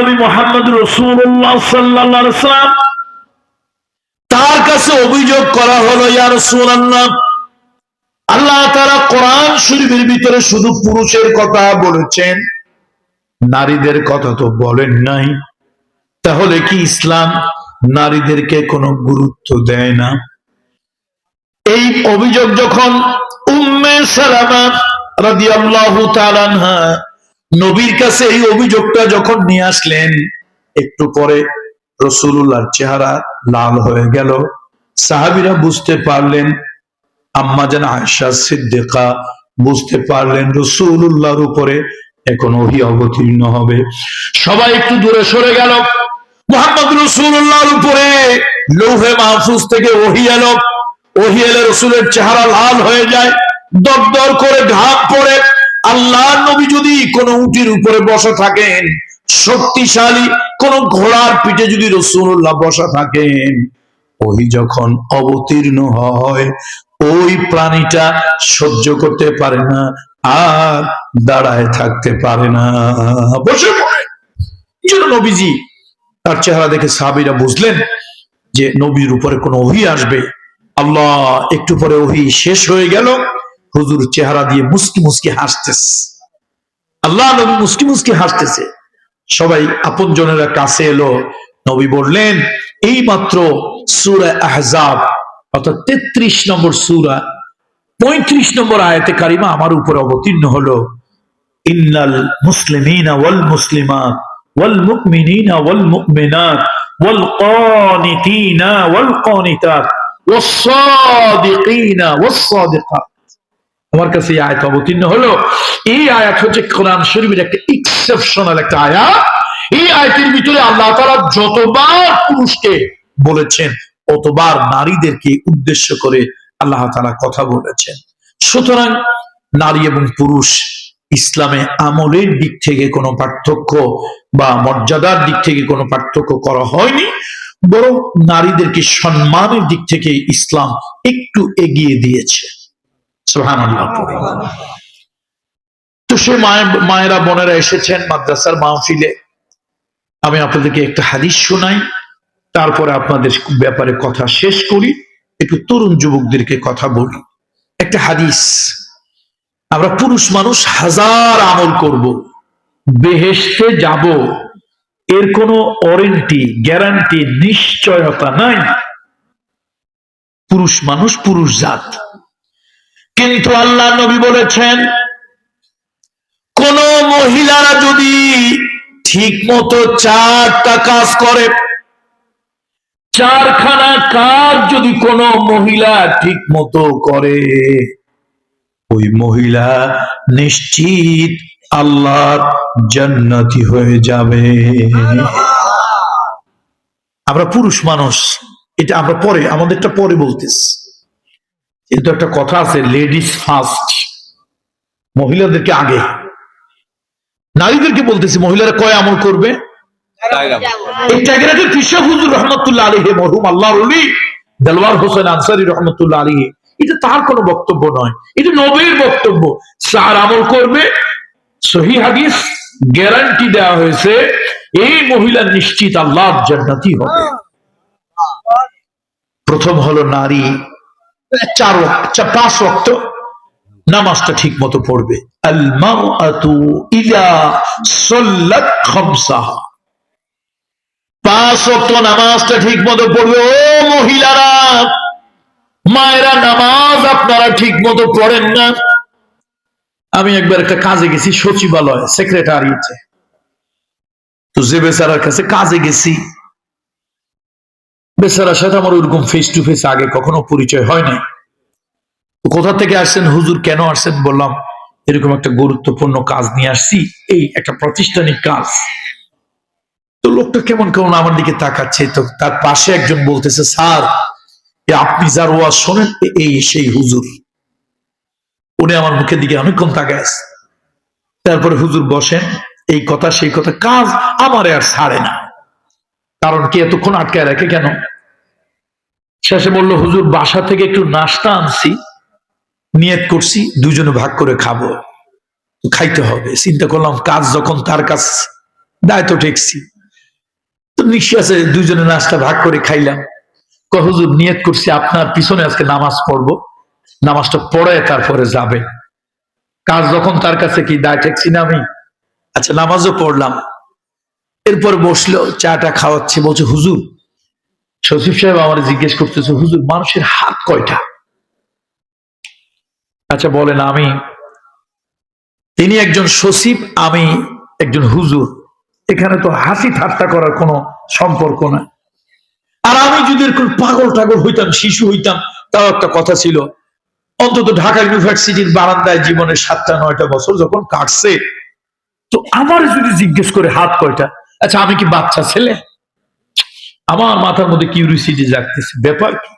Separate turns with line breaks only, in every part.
নবী মোহাম্মদ রসুল্লাহ সাল্লাম তার কাছে অভিযোগ করা হলো ইয়ার সুনান্না আল্লাহ তারা কোরআন শরীফের ভিতরে শুধু পুরুষের কথা বলেছেন, নারীদের কথা তো বলেন নাই। তাহলে কি ইসলাম নারীদেরকে কোনো গুরুত্ব দেয় না? এই অভিযোগ যখন উম্মে সালামা রাদিয়াল্লাহু তাআলা নবীর কাছে এই অভিযোগটা যখন নিয়ে আসলেন, একটু পরে রসুল্লাহর চেহারা লাল হয়ে গেল। সাহাবিরা বুঝতে পারলেন, আম্মা যেন আয়সা সিদ্দিকা বুঝতে পারলেন রসুল্লাহর উপরে এখন ওহি অবতীর্ণ হবে। সবাই একটু দূরে সরে গেল। মোহাম্মদ রসুল্লাহর উপরে লৌহে মাহফুজ থেকে ওহি এলো। ওহি এলে রসুলের চেহারা লাল হয়ে যায় দরদর করে ঘাম পড়ে। আল্লাহ নবী যদি কোন উটির উপরে বসা থাকেন, শক্তিশালী কোন ঘোড়ার পিঠে যদি রসুল্লাহ বসা থাকেন, ওই যখন অবতীর্ণ হয়, ওই প্রাণীটা সহ্য করতে পারে না, আর দাঁড়ায় থাকতে পারে না। বসে পড়ে। নবীজি তার চেহারা দেখে সাহাবিরা বুঝলেন যে নবীর উপরে কোনো ওহি আসবে। আল্লাহ একটু পরে ওহি শেষ হয়ে গেল। হুজুর চেহারা দিয়ে মুস্কি মুস্কি হাসতেছে। আল্লাহ নবী মুস্কি মুস্কি হাসতেছে। সবাই আপন জনেরা কাছে এলো, নবী বললেন এই মাত্র সুরা আহজাব, অর্থাৎ তেত্রিশ নম্বর সুরা, পঁয়ত্রিশ নম্বর আয়াতে কারিমা আমার উপর অবতীর্ণ হলো। ইন্নাল মুসলিমিনা ওয়াল মুসলিমাত, ওয়াল মুমিনিনা ওয়াল মুমিনাত, ওয়াল কানিতিনা ওয়াল কানিতাত ওয়াস সাদিকাত। আমার কাছে এই আয়াত অবতীর্ণ হলো। এই আয়াত হচ্ছে কোরআন শরীফের একটা এক্সেপশনাল একটা আয়াত। এই আয়াতের ভিতরে আল্লাহ তাআলা যতবার পুরুষকে বলেছেন, অতবার নারীদেরকে উদ্দেশ্য করে আল্লাহ তাআলা কথা বলেছেন। সুতরাং নারী এবং পুরুষ ইসলামে আমলের দিক থেকে কোনো পার্থক্য বা মর্যাদার দিক থেকে কোনো পার্থক্য করা হয়নি, বরং নারীদেরকে সম্মানের দিক থেকে ইসলাম একটু এগিয়ে দিয়েছে। তো সে মায়ের মায়েরা, বোনেরা এসেছেন মাদ্রাসার মাহফিলে। আমি আপনাদেরকে একটা হাদিস শোনাই, তারপরে আপনাদের ব্যাপারে কথা শেষ করি, একটু তরুণ যুবকদেরকে কথা বলি। একটা হাদিস, আমরা পুরুষ মানুষ হাজার আমল করব, বেহেশতে যাব, এর কোনো ওয়ারেন্টি, গ্যারান্টি, নিশ্চয়তা নাই। পুরুষ মানুষ পুরুষ জাত। কিন্তু আল্লাহ নবী বলেছেন, কোন মহিলারা যদি ঠিক মতো চারটা কাজ করে, চারখানা কাজ যদি কোনো মহিলা ঠিক মতো করে, ওই মহিলা নিশ্চিত আল্লাহর জান্নাতি হয়ে যাবে। আমরা পুরুষ মানুষ, এটা আমরা পরে, আমাদেরটা পরে বলতেছি। কিন্তু একটা কথা আছে লেডিস ফার্স্ট মহিলাদেরকে আগে। নারীদেরকে বলতেছি মহিলারা কয় আমল করবে? এই কৃষক হুজুর রহমতুল্লাহ মরহুম আল্লাহ রলি দেলওয়ার হোসেন আনসারি রহমতুল্লাহ এটা তার কোনো বক্তব্য নয় এটা নবীর বক্তব্য চার আমল করবে সহি হাদিস গ্যারান্টি দেওয়া হয়েছে এই মহিলা নিশ্চিত আল্লাহ জান্নাতি হবে। প্রথম হলো নারী চার পাঁচ ওয়াক্ত নামাজটা ঠিক মতো পড়বে পাঁচ নামাজটা ঠিক মতো পড়বে। ও মহিলারা, মায়েরা, নামাজ আপনারা ঠিক মতো পড়েন না। আমি একবার একটা কাজে গেছি সচিবালয় সেক্রেটারিতে তো যে বেচারার কাছে কাজে গেছি। বেচারার সাথে আমার ওরকম ফেস টু ফেস আগে কখনো পরিচয় হয় নাই কোথা থেকে আসছেন? হুজুর কেন আসছেন বললাম, এরকম একটা গুরুত্বপূর্ণ কাজ নিয়ে আসছি, এই একটা প্রাতিষ্ঠানিক কাজ। তো লোকটা কেমন কেমন আমার দিকে তাকাচ্ছে, তো তার পাশে একজন বলতেছে, স্যার আপনি যার ওয়াজ শোনেন এই সেই হুজুর। উনি আমার মুখের দিকে অনেকক্ষণ তাকায়। তারপরে হুজুর বসেন, এই কথা, সেই কথা, কাজ আমারে আর ছাড়ে না। কারণ কি এতক্ষণ আটকায় রাখে কেন? শেষে বলল, হুজুর, বাসা থেকে একটু নাস্তা আনছি। নিয়ত করছি, দুজনে ভাগ করে খাব। খাইতে হবে। চিন্তা করলাম, কাজ যখন তার কাছে দায়িত্ব ঠেকছি। তো নিঃশ্বাসে দুজনে নাস্তা ভাগ করে খাইলাম। হুজুর, নিয়ত করছি, আপনার পিছনে আজকে নামাজ পড়ব। নামাজটা পড়ে তারপরে যাবে। কাজ যখন তার কাছে কি দায় ঠেকছি না আমি? আচ্ছা নামাজও পড়লাম। এরপর বসল, চাটা খাওয়াচ্ছে। বলছে, হুজুর সচিব সাহেব আমার জিজ্ঞেস করতেছে, হুজুর, মানুষের হাত কয়টা? আচ্ছা বলেন, আমি, তিনি একজন সচিব, আমি একজন হুজুর। এখানে তো হাসি ঠাট্টা করার কোনো সম্পর্ক না আর আমি যদি এরকম পাগল টাগল হইতাম, শিশু হইতাম, তাও একটা কথা ছিল, অন্তত ঢাকা ইউনিভার্সিটির বারান্দায় জীবনের সাতটা, নয়টা বছর যখন কাটছে, তো আমার যদি জিজ্ঞেস করে হাত কয়টা? আচ্ছা আমি কি বাচ্চা ছেলে? আমার মাথার মধ্যে কিউরিসিটি জাগতেছে। ব্যাপার কি?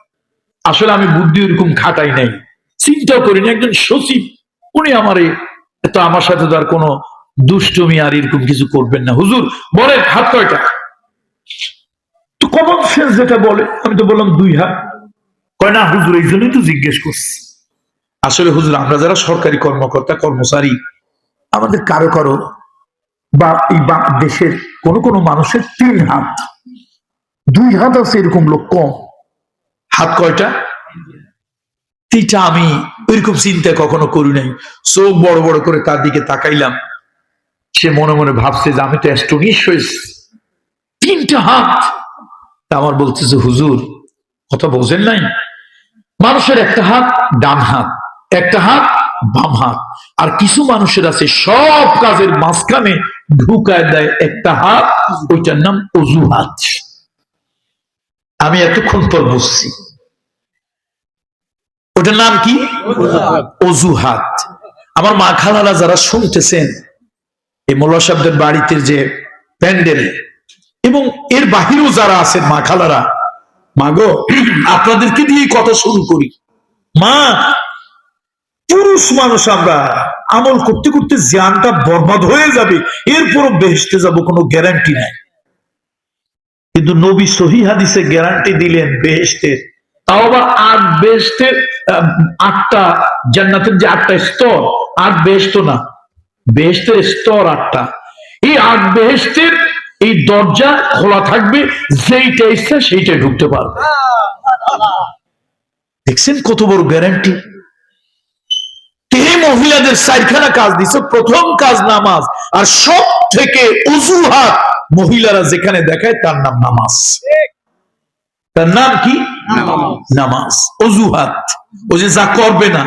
আসলে আমি বুদ্ধি ওরকম খাটাই নাই। চিন্তাও করিনি একজন সচিব, উনি আমারে তো আমার সাথে তো আর কোনো দুষ্টমি আর এরকম কিছু করবেন না। হুজুর, বলেন, হাত কয়টা? তো কমন সেন্স যেটা বলে, আমি তো বললাম দুই হাত। কয়, না, হুজুর, এই জন্যই তো জিজ্ঞেস করছি। আসলে হুজুর, আমরা যারা সরকারি কর্মকর্তা, কর্মচারী, আমাদের কারও কারও বা এই দেশের কোন কোন মানুষের তিন হাত। দুই হাত আছে এরকম লোক কম হাত কয়টা? তিনটা, আমি ওইরকম চিন্তা কখনো করি নাই। চোখ বড় বড় করে তার দিকে তাকাইলাম। সে মনে মনে ভাবছে যে আমি তো অ্যাস্ট্রোনিস হয়েছি। তিনটা হাত! আমার বলতেছে, হুজুর, কথা বোঝেন নাই? মানুষের একটা হাত, ডান হাত। একটা হাত, বাম হাত। আর কিছু মানুষের আছে, সব কাজের মাঝখানে ঢুকায় দেয় একটা হাত, ওইটার নাম অজুহাত। আমি এতক্ষণ পর বুঝছি। ওটার নাম কি? অজুহাত। আমার মা খালারা যারা শুনতেছেন এই মোল্লা সাহেবদের বাড়িতে যে প্যান্ডেল এবং এর বাহিরেও যারা আছেন মা খালারা মাগো আপনাদেরকে দিয়ে কথা শুরু করি। মা পুরুষ মানুষ আমরা আমল করতে করতে জ্ঞানটা বরবাদ হয়ে যাবে এরপরও বেহেসতে যাব কোনো গ্যারান্টি নাই। কিন্তু নবী সহি হাদিসে গ্যারান্টি দিলেন বেহেস্তের তাও আবার আট বেহেস্তের আটটা জান্নাতের যে আটটা স্তর আট বেহেস্ত না বেহেস্তের স্তর আটটা। এই আট বেহেস্তের এই দরজা খোলা থাকবে যেইটা ইচ্ছা সেইটাই ঢুকতে পারবে। দেখছেন কত বড় গ্যারান্টি? মহিলাদের চারখানা কাজ দিছে প্রথম কাজ নামাজ। আর সব থেকে অজুহাত মহিলারা যেখানে দেখায় তার নাম নামাজ। তার নাম কি? নামাজ। অজুহাত। ও যে যা করবে না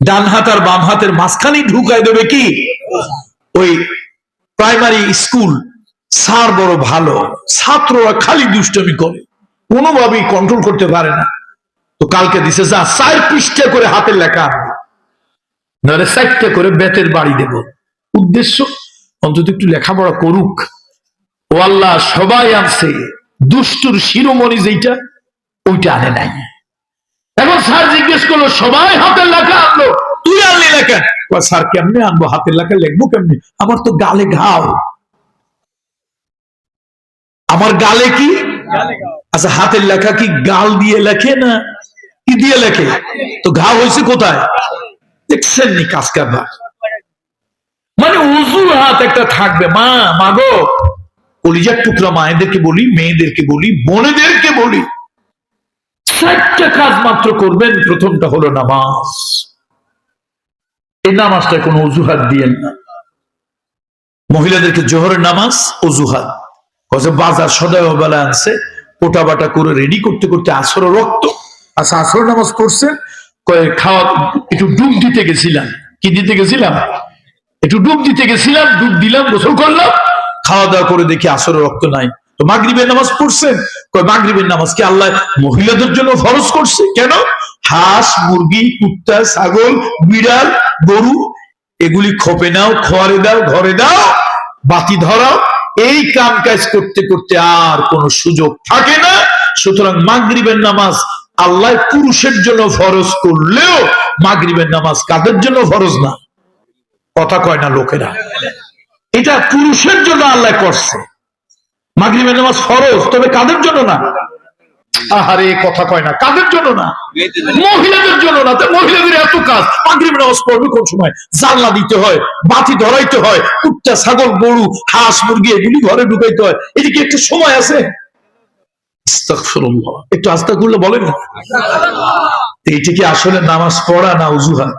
ডান হাত আর বাম হাতের মাঝখানেই ঢুকায় দেবে কি? ওই প্রাইমারি স্কুল স্যার বড় ভালো। ছাত্ররা খালি দুষ্টমি করে। কোনোভাবেই কন্ট্রোল করতে পারে না। তো কালকে দিছে যা চার পৃষ্ঠা করে হাতের লেখা। নাহলে চারটে করে বেতের বাড়ি দেব। উদ্দেশ্য, অন্তত একটু লেখাপড়া করুক। ও আল্লাহ সবাই আনছে, দুষ্টুর শিরোমণি যেটা ওইটা আনে নাই। এখন স্যার জিজ্ঞেস করল, সবাই হাতের লেখা আনলো? তুই আনলি লেখা স্যার, কেমনে আনব? হাতের লেখা লিখব কেমনে? আমার তো গালে ঘাও। আমার গালে কি? আচ্ছা হাতের লেখা কি গাল দিয়ে লেখে না? কি দিয়ে লেখে? তো ঘা হয়েছে কোথায়? দেখছেন নি কাজ কারবার মানে অজুহাত একটা থাকবে। মা মাগো কলিজার টুকরা মায়েদেরকে বলি মেয়েদেরকে বলি বোনেদেরকে বলি। চারটা কাজ মাত্র করবেন প্রথমটা হলো নামাজ। এই নামাজটা কোনো অজুহাত দিয়েন না। মহিলাদেরকে জোহরের নামাজ অজুহাত বাজার সদয় বেলা আনছে পোটা বাটা করে রেডি করতে করতে আসর রক্ত। আচ্ছা আসর নামাজ কয়ে খাওয়া, একটু ডুব দিতে গেছিলাম। কি দিতে গেছিলাম? একটু ডুব দিতে গেছিলাম, ডুব দিলাম, গোসল করলাম। খাওয়া দাওয়া করে দেখি রক্ত নাই। তো মাগরিবের নামাজ পড়ছেন? কয়, মাগরিবের নামাজ কি আল্লাহ মহিলাদের জন্য ফরজ করছে? কেন? হাঁস, মুরগি, কুত্তা, ছাগল, বিড়াল, গরু, এগুলি খোপে নাও, খোয়ারে দাও, ঘরে দাও, বাতি ধরাও। এই কাম কাজ করতে করতে আর কোনো সুযোগ থাকে না। সুতরাং মাগরিবের নামাজ আল্লাহ পুরুষের জন্য ফরজ করলেও মাগরিবের নামাজ কাদের জন্য ফরজ না? কথা কয় না লোকেরা। এটা পুরুষের জন্য আল্লাহ করছে। মাগরিবের নামাজ ফরজ, তবে কাদের জন্য না? আহারে, কথা কয় না, কাদের জন্য না? মহিলাদের জন্য না মহিলাদের এত কাজ। মাগরিব নামাজ পড়বে কোন সময়? জানলা দিতে হয়, বাতি ধরাইতে হয়, কুত্তা, ছাগল, গরু, হাঁস, মুরগি, এগুলি ঘরে ঢুকাইতে হয়। এদিকে একটু সময় আছে? বলেন না? কি আসলে নামাজ পড়া না অজুহাত?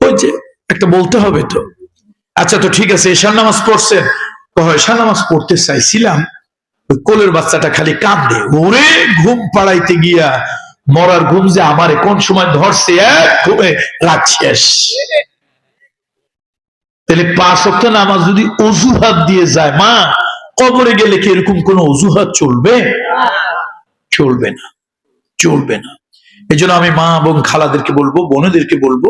ওই যে, একটা বলতে হবে তো। আচ্ছা তো ঠিক আছে, এশার নামাজ পড়ছেন। এশার নামাজ পড়তে চাইছিলাম কোলের বাচ্চাটা খালি কাঁদে। ওরে, ঘুম পাড়াইতে গিয়া মরার ঘুম যে আমারে কোন সময় ধরছে? এক তাহলে পাঁচ সপ্তাহ নামাজ যদি অজুহাত দিয়ে যায়, মা কবরে গেলে কি এরকম কোন অজুহাত চলবে? চলবে না চলবে না। এই জন্য আমি মা এবং খালাদেরকে বলব, বোনেদেরকে বলব,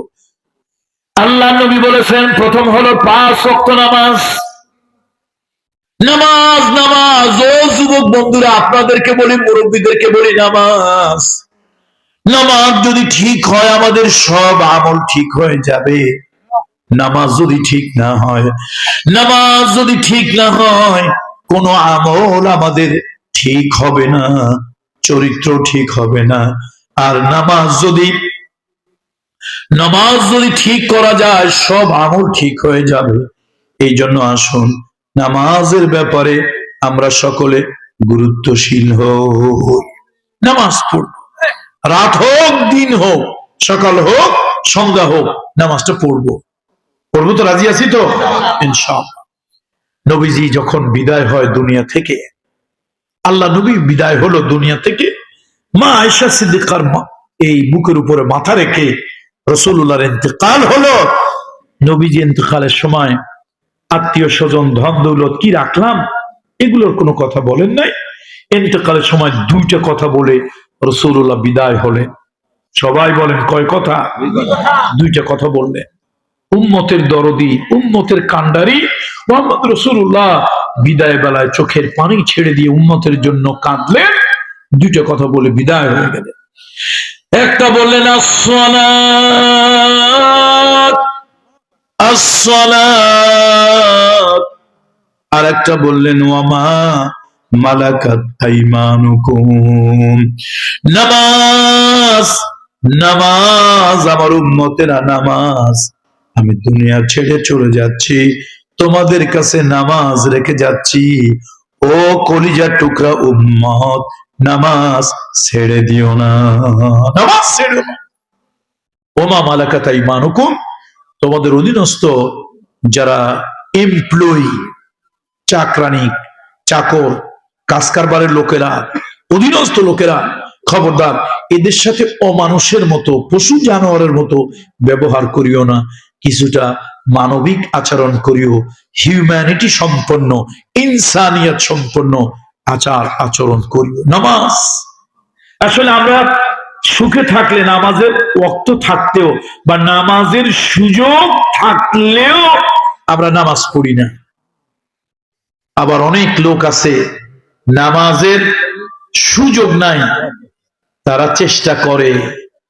আল্লাহ নবী বলেছেন, প্রথম হলো পাঁচ শক্ত নামাজ। নামাজ নামাজ। ও যুবক বন্ধুরা, আপনাদেরকে বলি, মুরব্বীদেরকে বলি, নামাজ। নামাজ যদি ঠিক হয়, আমাদের সব আমল ঠিক হয়ে যাবে। নামাজ যদি ঠিক না হয়, নামাজ যদি ঠিক না হয় কোন আমল আমাদের ঠিক হবে না, চরিত্র ঠিক হবে না। আর নামাজ যদি নামাজ যদি ঠিক করা যায়, সব আমল ঠিক হয়ে যাবে। এই জন্য আসুন, নামাজের ব্যাপারে আমরা সকলে গুরুত্বশীল হই। নামাজ পড়ব। রাত হোক, দিন হোক, সকাল হোক, সন্ধ্যা হোক, নামাজটা পড়ব। পড়ব তো, রাজি আছি তো? ইনশাআল্লাহ। নবীজি যখন বিদায় হয় দুনিয়া থেকে, আল্লাহ নবী বিদায় হলো দুনিয়া থেকে, মা আয়সা সিদ্দিকার এই বুকের উপরে মাথা রেখে রসুল্লাহর ইন্তেকাল হলো। নবীজি ইন্তেকালের সময় আত্মীয় স্বজন, ধন দৌলত কি রাখলাম? এগুলোর কোনো কথা বলেন নাই। ইন্তেকালের সময় দুইটা কথা বলে রসুল্লাহ বিদায় হলেন। সবাই বলেন, কয় কথা? দুইটা কথা বললেন। উম্মতের দরদি, উম্মতের কান্ডারি মোহাম্মদ রসুল্লাহ বিদায় বেলায় চোখের পানি ছেড়ে দিয়ে উম্মতের জন্য কাঁদলেন। দুইটা কথা বলে বিদায় হয়ে গেলেন। একটা বললেন আর একটা বললেন, ওয়ামা মালাকাত নামাজ নামাজ, আমার উম্মতেরা নামাজ। আমি দুনিয়া ছেড়ে চলে যাচ্ছি, তোমাদের কাছে নামাজ রেখে যাচ্ছি। ও কলিজা টুকরা উম্মত, নামাজ ছেড়ে দিও না। নামাজ ছেড়ে ওমা মালাকাত আইমানুকুম তোমাদের অধীনস্থ যারা এমপ্লয়ি চাকরানি চাকর কাজ কারবারের লোকেরা, অধীনস্থ লোকেরা, খবরদার, এদের সাথে অমানুষের মতো, পশু জানোয়ারের মতো ব্যবহার করিও না। কিছুটা মানবিক আচরণ করিও। হিউম্যানিটি সম্পন্ন, ইনসানিয়ত সম্পন্ন আচার আচরণ করিও। নামাজ। আসলে আমরা সুখে থাকলে, নামাজের ওক্ত থাকতেও বা নামাজের সুযোগ থাকলেও আমরা নামাজ পড়ি না। আবার অনেক লোক আছে, নামাজের সুযোগ নাই, তারা চেষ্টা করে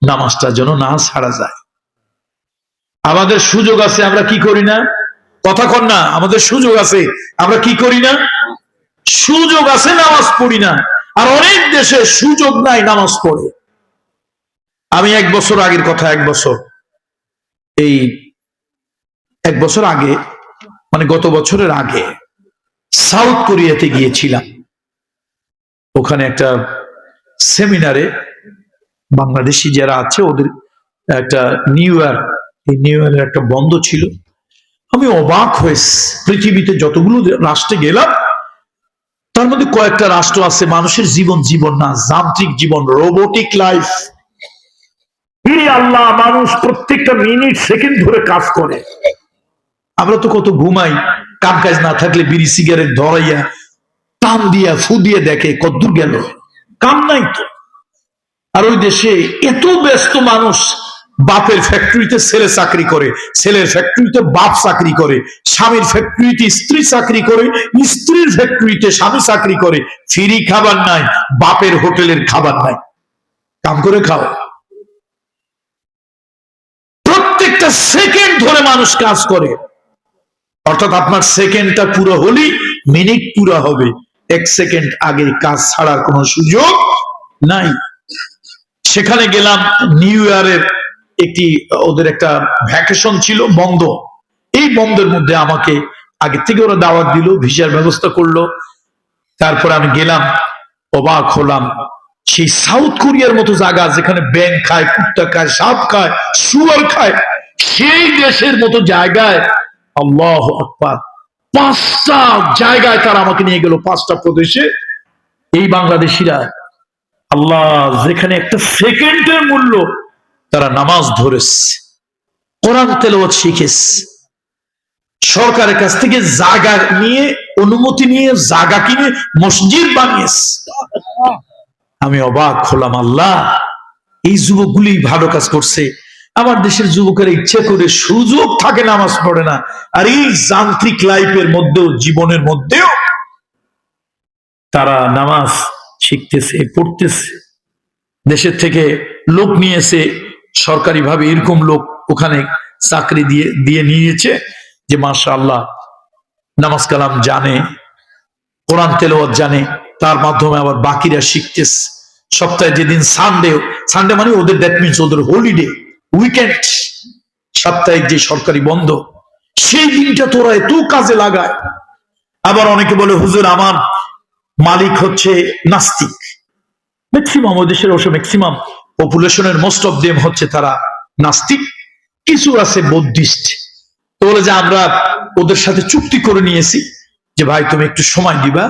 নামাজটা যেন না ছাড়া যায়। আমাদের সুযোগ আছে, আমরা কি করি না? কথা কর না, আমাদের সুযোগ আছে, আমরা কি করি না? সুযোগ আছে, নামাজ পড়ি না। আর অনেক দেশে সুযোগ নাই, নামাজ পড়ে। আমি এক বছর আগের কথা, এক বছর। এই এক বছর আগে মানে গত বছরের আগে, সাউথ কোরিয়াতে গিয়েছিলাম। ওখানে একটা সেমিনারে বাংলাদেশি যারা আছে, ওদের একটা নিউ ইয়ার এই নিউ একটা বন্ধ ছিল। আমি অবাক হয়ে পৃথিবীতে যতগুলো রাষ্ট্রে গেলাম তার মধ্যে কয়েকটা রাষ্ট্র আছে মানুষের জীবন জীবন না যান্ত্রিক জীবন রোবোটিক লাইফ আল্লাহ মানুষ প্রত্যেকটা মিনিট সেকেন্ড ধরে কাজ করে। আমরা তো কত ঘুমাই কাম কাজ না থাকলে বিড়ি সিগারেট ধরাইয়া টান দিয়া ফু দিয়ে দেখে কদ্দূর গেল। কাম নাই তো। আর ওই দেশে এত ব্যস্ত মানুষ বাপের ফ্যাক্টরিতে ছেলে চাকরি করে, ছেলের ফ্যাক্টরিতে বাপ চাকরি করে, স্বামীর ফ্যাক্টরিতে স্ত্রী চাকরি করে, স্ত্রীর ফ্যাক্টরিতে স্বামী চাকরি করে, ফ্রি খাবার নাই, বাপের হোটেলের খাবার নাই। কাম করে খাও। প্রত্যেকটা সেকেন্ড ধরে মানুষ কাজ করে। অর্থাৎ আপনার সেকেন্ডটা পুরো হলেই মিনিট পুরো হবে। এক সেকেন্ড আগে কাজ ছাড়ার কোনো সুযোগ নাই। সেখানে গেলাম নিউ ইয়ারের একটি, ওদের একটা ভ্যাকেশন ছিল বন্ধ। এই বন্ধের মধ্যে আমাকে আগে থেকে ওরা দাওয়াত দিল, ভিসার ব্যবস্থা করল। তারপর আমি গেলাম, অবাক হলাম। সেই সাউথ কোরিয়ার মতো জায়গা যেখানে ব্যাং খায়, কুত্তা খায়, সাপ খায়, শুয়ার খায়, সেই দেশের মতো জায়গায় আল্লাহ আকবার। পাঁচটা জায়গায় তারা আমাকে নিয়ে গেল, পাঁচটা প্রদেশে। এই বাংলাদেশিরা, আল্লাহ, যেখানে একটা সেকেন্ডের মূল্য তারা নামাজ ধরেছে, কোরআন তেলাওয়াত শিখেছে। সরকারের কাছ থেকে জায়গা নিয়ে, অনুমতি নিয়ে জায়গা কিনে মসজিদ বানিয়েছে। আমি অবাক হলাম, আল্লাহ, এই যুবকগুলি ভালো কাজ করছে। আমার দেশের যুবকের ইচ্ছে করে সুযোগ থাকে, নামাজ পড়ে না। আর এই যান্ত্রিক লাইফের মধ্যেও, জীবনের মধ্যেও তারা নামাজ শিখতেছে, পড়তেছে। দেশের থেকে লোক নিয়েছে সরকারি ভাবে এরকম লোক ওখানে চাকরি দিয়ে দিয়ে নিয়েছে যে মাসা আল্লাহ নামাজ কালাম জানে, কোরআন তেলাওয়াত জানে, তার মাধ্যমে আবার বাকিরা শিখতেছে। সপ্তাহে যেদিন সানডে সানডে মানে ওদের দ্যাট মিনস ওদের হলিডে উইকেন্ড সাপ্তাহিক যে সরকারি বন্ধ, সেই দিনটা তোরা এত কাজে লাগায়। আবার অনেকে বলে, হুজুর, আমার মালিক হচ্ছে নাস্তিক। ম্যাক্সিমাম ওই দেশের অবশ্য ম্যাক্সিমাম পপুলেশনের মোস্ট অফ দেম হচ্ছে তারা নাস্তিক। কিছু আছে বৌদ্ধিস্ট তো বলে যে আমরা ওদের সাথে চুক্তি করে নিয়েছি যে ভাই তুমি একটু সময় দিবা।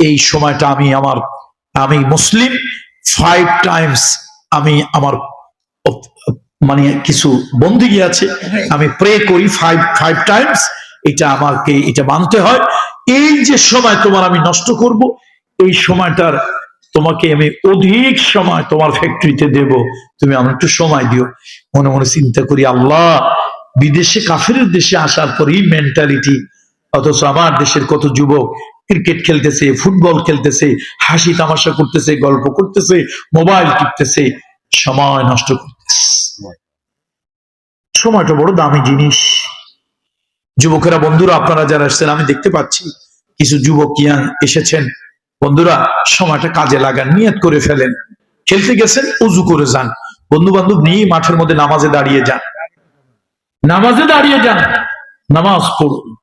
এই সময়টা আমি আমার, আমি মুসলিম। ফাইভ টাইমস আমি আমার মানে কিছু বন্দিগি আছে। আমি প্রে করি ফাইভ ফাইভ টাইমস এটা আমাকে, এটা মানতে হয়। এই যে সময় তোমার আমি নষ্ট করব, এই সময়টার তোমাকে আমি অধিক সময় তোমার ফ্যাক্টরিতে দেব। তুমি আমার একটু সময় দিও। মনে মনে চিন্তা করি, আল্লাহ, বিদেশে কাফের দেশে আসার পরই মেন্টালিটি অথচ আমার দেশের কত যুবক ক্রিকেট খেলতেছে ফুটবল খেলতেছে, হাসি তামাশা করতেছে, গল্প করতেছে মোবাইল টিপতেছে, সময় নষ্ট করতেছে। সময়টা বড় দামি জিনিস। যুবকেরা, বন্ধুরা, আপনারা যারা আসছেন, আমি দেখতে পাচ্ছি, কিছু যুবক ইয়াং এসেছেন। বন্ধুরা, সময়টা কাজে লাগান নিয়ত করে ফেলেন। খেলতে গেছেন, উজু করে যান। বন্ধু বান্ধব নিয়ে মাঠের মধ্যে নামাজে দাঁড়িয়ে যান। নামাজে দাঁড়িয়ে যান, নামাজ পড়ুন।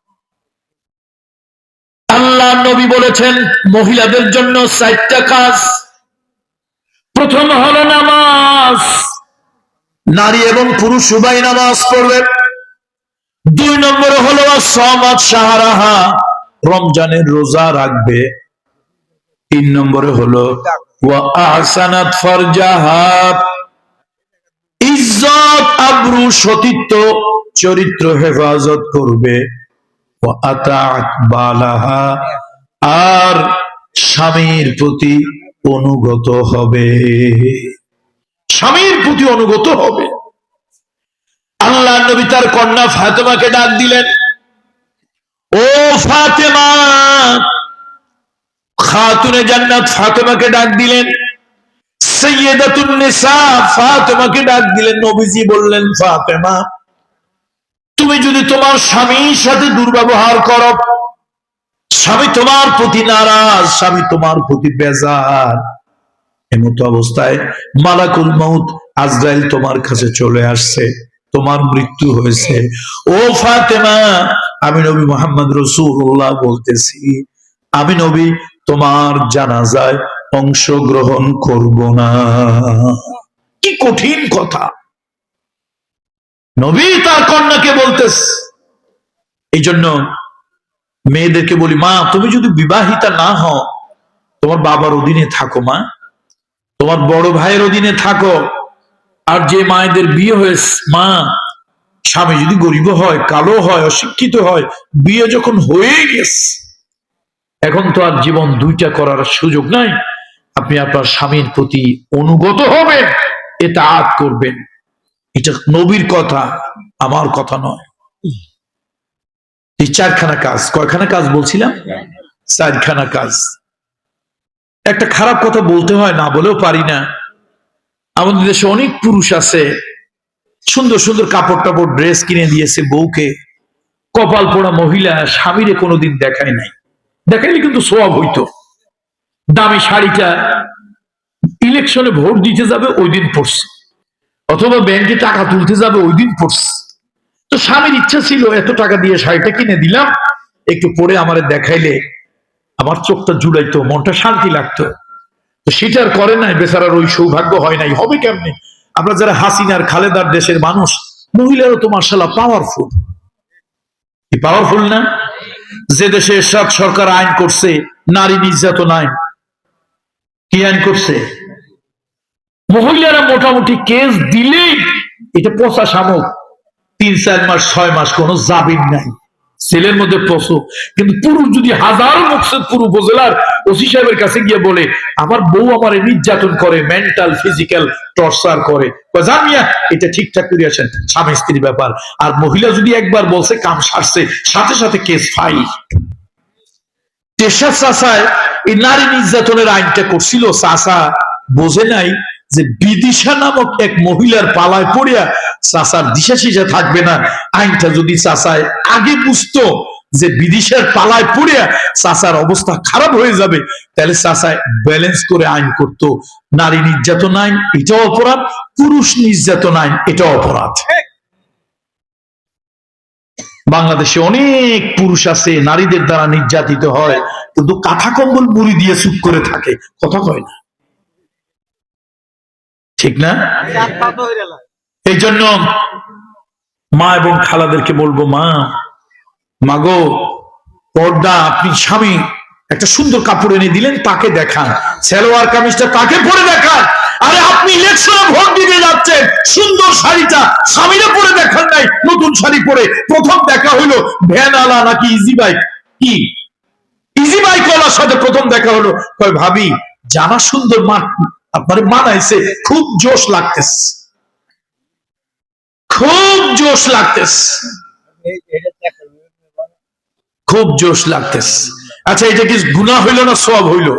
আল্লাহ নবী বলেছেন, মহিলাদের জন্য চারটা কাজ। প্রথম হলো নামাজ। নারী এবং পুরুষ উভয় নামাজ পড়বে দুই নম্বরে হলো সমাজ সাহারাহা। রমজানের রোজা রাখবে। তিন নম্বরে হলো ইজ্জত আব্রু সতীত্ব, চরিত্র হেফাজত করবে। আর স্বামীর প্রতি অনুগত হবে। স্বামীর প্রতি অনুগত হবে। আল্লাহ নবী তার কন্যা ফাতেমাকে ডাক দিলেন, ও ফাতেমা খাতুনে জান্নাত ফাতেমাকে ডাক দিলেন। সৈয়দাতুন নিসা, ফাতেমাকে ডাক দিলেন। নবীজি বললেন, ফাতেমা, তুমি যদি তোমার স্বামীর সাথে দুর্ব্যবহার করো, স্বামী তোমার প্রতি নারাজ, স্বামী তোমার প্রতি বেজার। এমতো অবস্থায় মালাকুল মৌত আজরাইল তোমার কাছে চলে আসছে, তোমার মৃত্যু হয়েছে। ও ফাতেমা, আমি নবী মোহাম্মদ রসুল্লাহ বলতেছি, আমি নবী তোমার জানাজায় অংশগ্রহণ করব না। কি কঠিন কথা। নবী তার কন্যাকে বলতেস এই জন্য মেয়েদেরকে বলি, মা, তুমি যদি বিবাহিতা না হও, তোমার বাবার অধীনে থাকো মা। তোমার বড় ভাইয়ের অধীনে থাকো। আর যে মায়েদের বিয়ে হয়েছে, মা, স্বামী যদি গরিব হয়, কালো হয়, অশিক্ষিত হয়, বিয়ে যখন হয়ে গেছে এখন তো আর জীবন দুইটা করার সুযোগ নাই। আপনি আপনার স্বামীর প্রতি অনুগত হবেন, এটা আত করবেন। এটা নবীর কথা, আমার কথা নয়। এই চারখানা কাজ, কয়খানা কাজ বলছিলাম? চারখানা কাজ। একটা খারাপ কথা বলতে হয়, না বলেও পারি না। আমাদের দেশে অনেক পুরুষ আছে, সুন্দর সুন্দর কাপড় টাপড়, ড্রেস কিনে দিয়েছে বউকে। কপাল পোড়া মহিলা, স্বামীরে কোনোদিন দেখায় নাই। দেখাইলে কিন্তু সোয়াব হইতো। দামি শাড়িটা ইলেকশনে ভোট দিতে যাবে, ওই দিন পড়ছে। অথবা ব্যাংকে টাকা তুলতে যাবে, ওই দিন পড়ছে। তো স্বামীর ইচ্ছা ছিল, এত টাকা দিয়ে শাড়িটা কিনে দিলাম, একটু পরে আমারে দেখাইলে আমার চোখটা জুড়াইতো, মনটা শান্তি লাগতো। তো সেটা আর করে নাই, বেচারার ওই সৌভাগ্য হয় নাই। হবে কেমনে? আমরা যারা হাসিনার, খালেদার দেশের মানুষ, মহিলারও তো মার্শাল্লাহ পাওয়ারফুল পাওয়ারফুল না? যে দেশে এরশাদ সরকার আইন করছে, নারী নির্যাতন আইন, কি আইন করছে? মহিলারা মোটামুটি কেস দিলেই এটা পচা শামুক তিন, চার মাস, ছয় মাস কোনো জাবিন নাই। ছেলের মধ্যে পশু কিন্তু পুরুষ যদি হাজার মুখ পুরো উপজেলার ওসি সাহেবের কাছে গিয়ে বলে আমার বউ আমার নির্যাতন করে মেন্টাল ফিজিক্যাল টর্চার করে। কয়, যান মিয়া এটা ঠিকঠাক করে আসেন স্বামী স্ত্রীর ব্যাপার। আর মহিলা যদি একবার বলছে কাম সারছে সাথে সাথে কেস তেসার চাষায় এই নারী নির্যাতনের আইনটা করছিল। চাষা বোঝে নাই যে বিদিশা নামক এক মহিলার পালায় পড়িয়া চাষার দিশা সিজা থাকবে না। আইনটা যদি চাষায় আগে বুঝতো যে বিদিশার পালায় পড়িয়া চাষার অবস্থা খারাপ হয়ে যাবে তাহলে চাষায় ব্যালেন্স করে আইন করত। নারী নির্যাতন আইন এটাও অপরাধ পুরুষ নির্যাতন আইন এটাও অপরাধ। বাংলাদেশে অনেক পুরুষ আছে নারীদের দ্বারা নির্যাতিত হয় কিন্তু কাঁথা কম্বল মুড়ি দিয়ে চুপ করে থাকে কথা কয় না। ঠিক না? এই জন্য মা এবং খালাদেরকে বলব মা মাগো, পর্দা, আপনি স্বামী, একটা সুন্দর কাপড় এনে দিলেন, তাকে দেখান। সালোয়ার কামিজটা তাকে পরে দেখান। আরে আপনি ইলেকশনে ভোট দিতে যাচ্ছেন, সুন্দর শাড়িটা স্বামীরে পরে দেখান নাই, নতুন শাড়ি পরে। প্রথম দেখা হইল ভ্যান আলা নাকি ইজি বাইক কি? ইজি বাইক ওলার সাথে প্রথম দেখা হলো। কয়, ভাবি জানা সুন্দর আপনার মানাইছে, খুব জোশ লাগতেছে। খুব জোশ লাগতেছে। খুব জোশ লাগতেছে। আচ্ছা এটা কি গুণা হইল না সব হইল?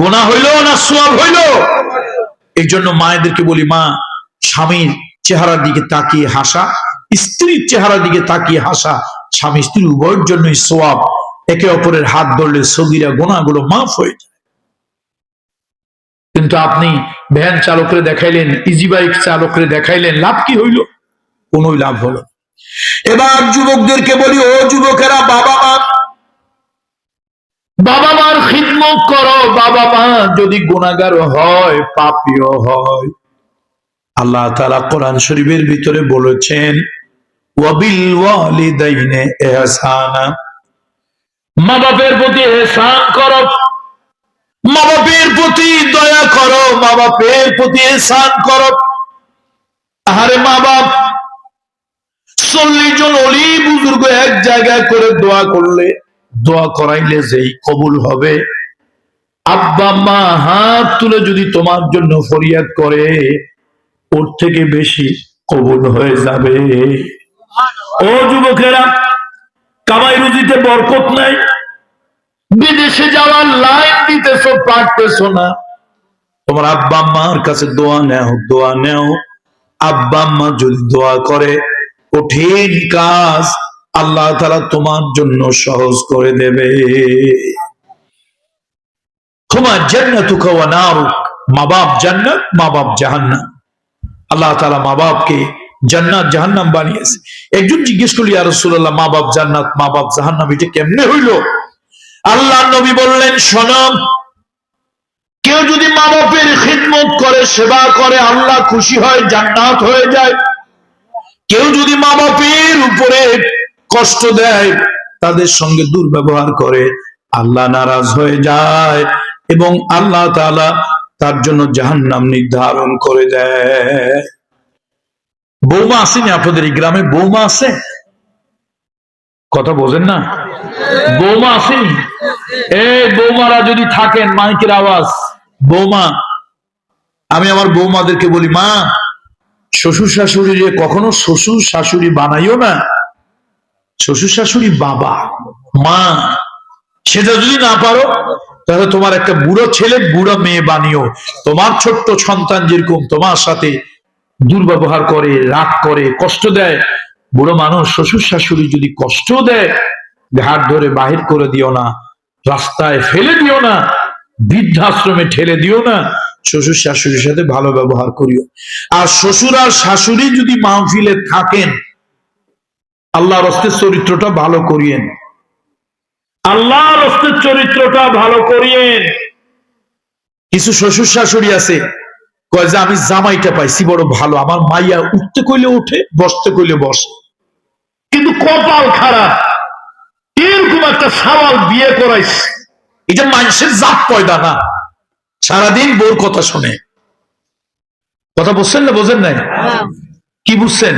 গুণা হইল না সব হইল? এই জন্য মায়েদেরকে বলি, মা, স্বামীর চেহারার দিকে তাকিয়ে হাসা, স্ত্রীর চেহারার দিকে তাকিয়ে হাসা, স্বামী স্ত্রী উভয়ের জন্যই সোয়াব। একে অপরের হাত ধরলে সগিরা গোনাগুলো মাফ হয়ে যায়। কিন্তু আপনি ভ্যান চালকরে দেখাইলেন ইজি বাইক চালকরে দেখাইলেন, লাভ কি হইল? কোন লাভ হলো। এবার যুবকদেরকে বলি ও যুবকেরা বাবা মা। বাবা মার খিদমত করো বাবা মা যদি গুণাগার হয় পাপিও হয়। আল্লাহ তাআলা কোরআন শরীফের ভিতরে বলেছেন মা বাপের প্রতি এহসান করো। মা বাপের প্রতি দয়া করো মা বাপের প্রতি এহসান করো। আরে মা বাপ চল্লিশ জন অলি বুজুর্গ এক জায়গায় করে দোয়া করলে, দোয়া করাইলে যেই কবুল হবে। আব্বা, মা হাত তুলে যদি তোমার জন্য ফরিয়াদ করে, ওর থেকে বেশি কবুল হয়ে যাবে। ও যুবকেরা কামাই রুজিতে বরকত নাই। বিদেশে যাওয়ার লাইন দিতেছ, পারতেছ না। তোমার আব্বা আম্মার কাছে দোয়া নেও দোয়া নেও। আব্বা আম্মা যদি দোয়া করে কঠিন কাজ আল্লাহ তারা তোমার জন্য সহজ করে দেবে। তোমার জান্নাত মা বাপ জান্নাত, মা বাপ জাহান্নাম। আল্লাহ তালা মা বাপকে জান্নাত, জাহান্নাম বানিয়েছে। একজন জিজ্ঞেস করলি আর রসুল্লাহ মা বাপ জান্নাত, মা বাপ জাহান্নাম, এটা কেমনে হইল? আল্লাহ নবী বললেন সনম কেউ যদি মা বাপের খিদমত করে, সেবা করে, আল্লাহ খুশি হয়, জান্নাত হয়ে যায়। কেউ যদি মা বাপের উপরে কষ্ট দেয়, তাদের সঙ্গে দুর্ব্যবহার করে, আল্লাহ নারাজ হয়ে যায় এবং আল্লাহ তাআলা তার জন্য জাহান্নাম নির্ধারণ করে দেয়। বৌমা আসেনি আপনাদের এই গ্রামে? বৌমা আছে? কথা বোঝেন না? বৌমা আসেনি এই বৌমারা যদি থাকেন, মাইকের আওয়াজ। বৌমা, আমি আমার বৌমাদেরকে বলি, মা শ্বশুর শাশুড়ি যে কখনো শ্বশুর শাশুড়ি বানাইও না, শ্বশুর শাশুড়ি বাবা, মা সেটা যদি না পারো, তাহলে তোমার একটা বুড়ো ছেলে, বুড়ো মেয়ে বানিও। তোমার ছোট্ট সন্তান যেরকম তোমার সাথে দুর্ব্যবহার করে, রাগ করে, কষ্ট দেয়, বুড়ো মানুষ শ্বশুর শাশুড়ি যদি কষ্ট দেয়, ঘাট ধরে বাহির করে দিও না, রাস্তায় ফেলে দিও না, বৃদ্ধাশ্রমে ঠেলে দিও না শ্বশুর শাশুড়ির সাথে ভালো ব্যবহার করিও। আর শ্বশুর আর শাশুড়ি যদি মাহফিলে থাকেন, আল্লাহর হস্তের চরিত্রটা ভালো করিয়েন। আল্লাহর হস্তের চরিত্রটা ভালো করিয়েন। কিছু শ্বশুর শাশুড়ি আছে, কয় যে, আমি জামাইটা পাইছি, বড় ভালো। আমার মাইয়া উঠতে কইলে উঠে, বসতে কইলে বসে। কিন্তু কপাল খারাপ। এরকম একটা সওয়াল বিয়ে করাইস এটা মানুষের জাত পয়দা না? সারাদিন বোর কথা শোনে। কথা বুঝছেন না বোঝেন নাই? কি বুঝছেন?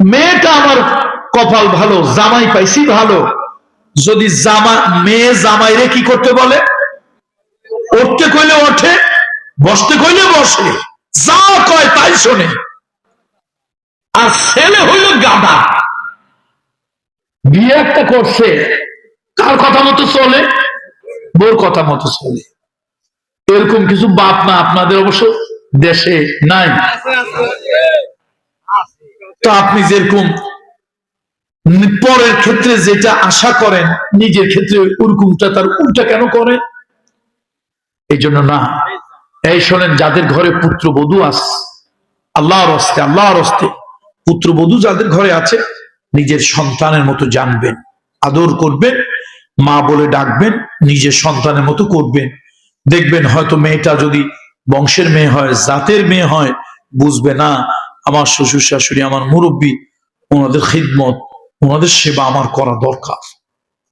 মেয়েটা আমার কপাল ভালো জামাই পাইছি ভালো। যদি জামা মেয়ে জামাইরে কি করতে বলে? উঠতে কইলে ওঠে বসতে কইলে বসে। যা কয় তাই শোনে। আর ছেলে হইল গাদা বিয়ে একটা করছে কার কথা মতো চলে? বোর কথা মতো চলে। এরকম কিছু বাপ না আপনাদের অবশ্য দেশে নাই। তো আপনি যেরকম পরের ক্ষেত্রে যেটা আশা করেন, নিজের ক্ষেত্রে ওরকমটা তার উল্টা কেন করে? এই জন্য না। এই শোনেন, যাদের ঘরে পুত্র বধূ আস, আল্লাহর হস্তে আল্লাহর হস্তে পুত্র বধূ যাদের ঘরে আছে, নিজের সন্তানের মতো জানবেন, আদর করবেন মা বলে ডাকবেন, নিজের সন্তানের মতো করবেন। দেখবেন হয়তো মেয়েটা যদি বংশের মেয়ে হয়, জাতের মেয়ে হয়, বুঝবে না, আমার শ্বশুর শাশুড়ি আমার মুরব্বী, ওনাদের খিদমত, ওনাদের সেবা আমার করা দরকার।